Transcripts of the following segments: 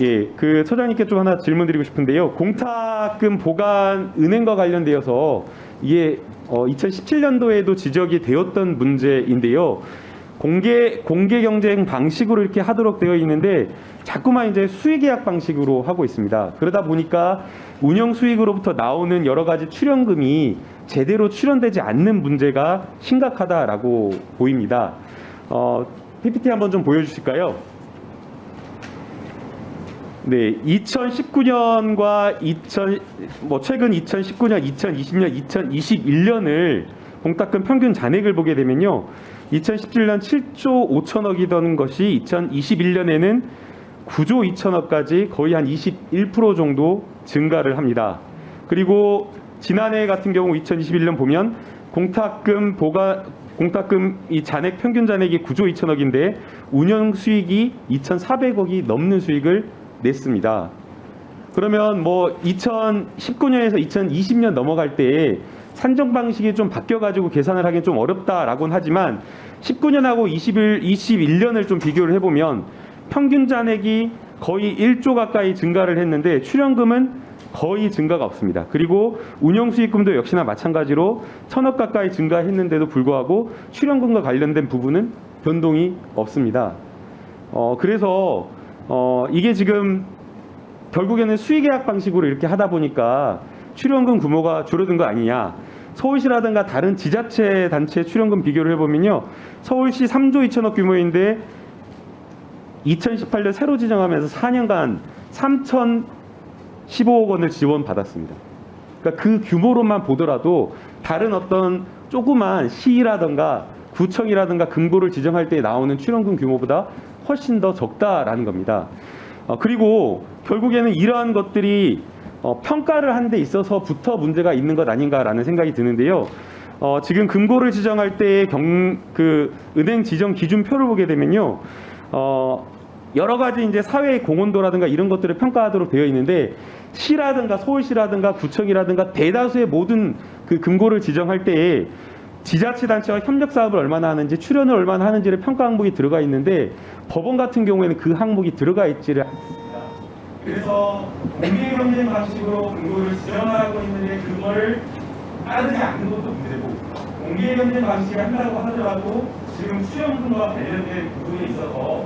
예, 그 처장님께 좀 하나 질문 드리고 싶은데요. 공탁금 보관 은행과 관련되어서 이게 어, 2017년도에도 지적이 되었던 문제인데요. 공개 공개 경쟁 방식으로 이렇게 하도록 되어 있는데 자꾸만 이제 수익 계약 방식으로 하고 있습니다. 그러다 보니까 운영 수익으로부터 나오는 여러 가지 출연금이 제대로 출연되지 않는 문제가 심각하다라고 보입니다. 어, PPT 한번 좀 보여주실까요? 네, 2019년과 2000, 뭐 최근 2019년, 2020년, 2021년을 공탁금 평균 잔액을 보게 되면요. 2017년 7조 5천억이던 것이 2021년에는 9조 2천억까지 거의 한 21% 정도 증가를 합니다. 그리고 지난해 같은 경우 2021년 보면 공탁금 보가 공탁금 이 잔액 평균 잔액이 9조 2천억인데 운영 수익이 2,400억이 넘는 수익을 냈습니다. 그러면 뭐 2019년에서 2020년 넘어갈 때 산정 방식이 좀 바뀌어 가지고 계산을 하기는 좀 어렵다라고는 하지만 19년하고 21, 21년을 좀 비교를 해보면 평균 잔액이 거의 1조 가까이 증가를 했는데 출연금은 거의 증가가 없습니다. 그리고 운영 수익금도 역시나 마찬가지로 천억 가까이 증가했는데도 불구하고 출연금과 관련된 부분은 변동이 없습니다. 어, 그래서 어, 이게 지금 결국에는 수익계약 방식으로 이렇게 하다 보니까 출연금 규모가 줄어든 거 아니냐. 서울시라든가 다른 지자체 단체 출연금 비교를 해보면요. 서울시 3조 2천억 규모인데 2018년 새로 지정하면서 4년간 3,015억 원을 지원받았습니다. 그러니까 그 규모로만 보더라도 다른 어떤 조그만 시라든가 구청이라든가 금고를 지정할 때 나오는 출연금 규모보다 훨씬 더 적다라는 겁니다. 어, 그리고 결국에는 이러한 것들이 어, 평가를 하는 데 있어서부터 문제가 있는 것 아닌가라는 생각이 드는데요. 어, 지금 금고를 지정할 때의 경, 그 은행 지정 기준표를 보게 되면요. 어, 여러 가지 이제 사회의 공헌도라든가 이런 것들을 평가하도록 되어 있는데 시라든가 서울시라든가 구청이라든가 대다수의 모든 그 금고를 지정할 때에 지자체단체와 협력 사업을 얼마나 하는지 출연을 얼마나 하는지를 평가 항목이 들어가 있는데 법원 같은 경우에는 그 항목이 들어가 있지를 않습니다. 그래서 공개 경쟁 방식으로 금고를 지정하고 있는데 그거를 따르지 않는 것도 문제고 공개 경쟁 방식을 한다고 하더라도 지금 수령금과 관련된 부분에 있어서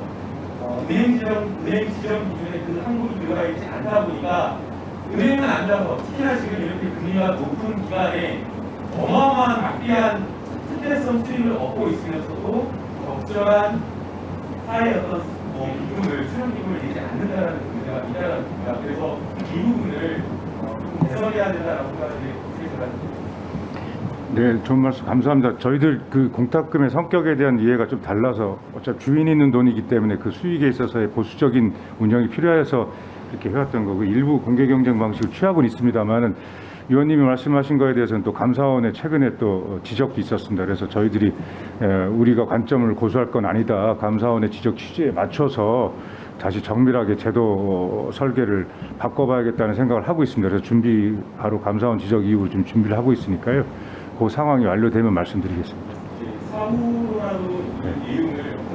어, 은행 지정 은행 지정 기준에 그 항목이 들어가 있지 않다 보니까 은행은 앉아서 특히나 지금 이렇게 금리가 높은 기간에 어마어마한 막대한 특혜성 수익을 얻고 있으면서도 적절한 사회 어떤 뭐 기금을 수령 기금을 내지 않는다라는 문제가 있다는 겁니다. 그래서 이 부분을 어, 좀 개선해야 된다라고 생각하십니까? 네, 좋은 말씀 감사합니다. 저희들 그 공탁금의 성격에 대한 이해가 좀 달라서 어차피 주인이 있는 돈이기 때문에 그 수익에 있어서의 보수적인 운영이 필요해서 이렇게 해왔던 거고 일부 공개 경쟁 방식을 취하고는 있습니다만은 위원님이 말씀하신 거에 대해서는 또 감사원의 최근에 또 지적도 있었습니다. 그래서 저희들이 에, 우리가 관점을 고수할 건 아니다. 감사원의 지적 취지에 맞춰서 다시 정밀하게 제도 설계를 바꿔봐야겠다는 생각을 하고 있습니다. 그래서 준비 바로 감사원 지적 이후로 좀 준비를 하고 있으니까요. 그 상황이 완료되면 말씀드리겠습니다. 사후라도 네. 예.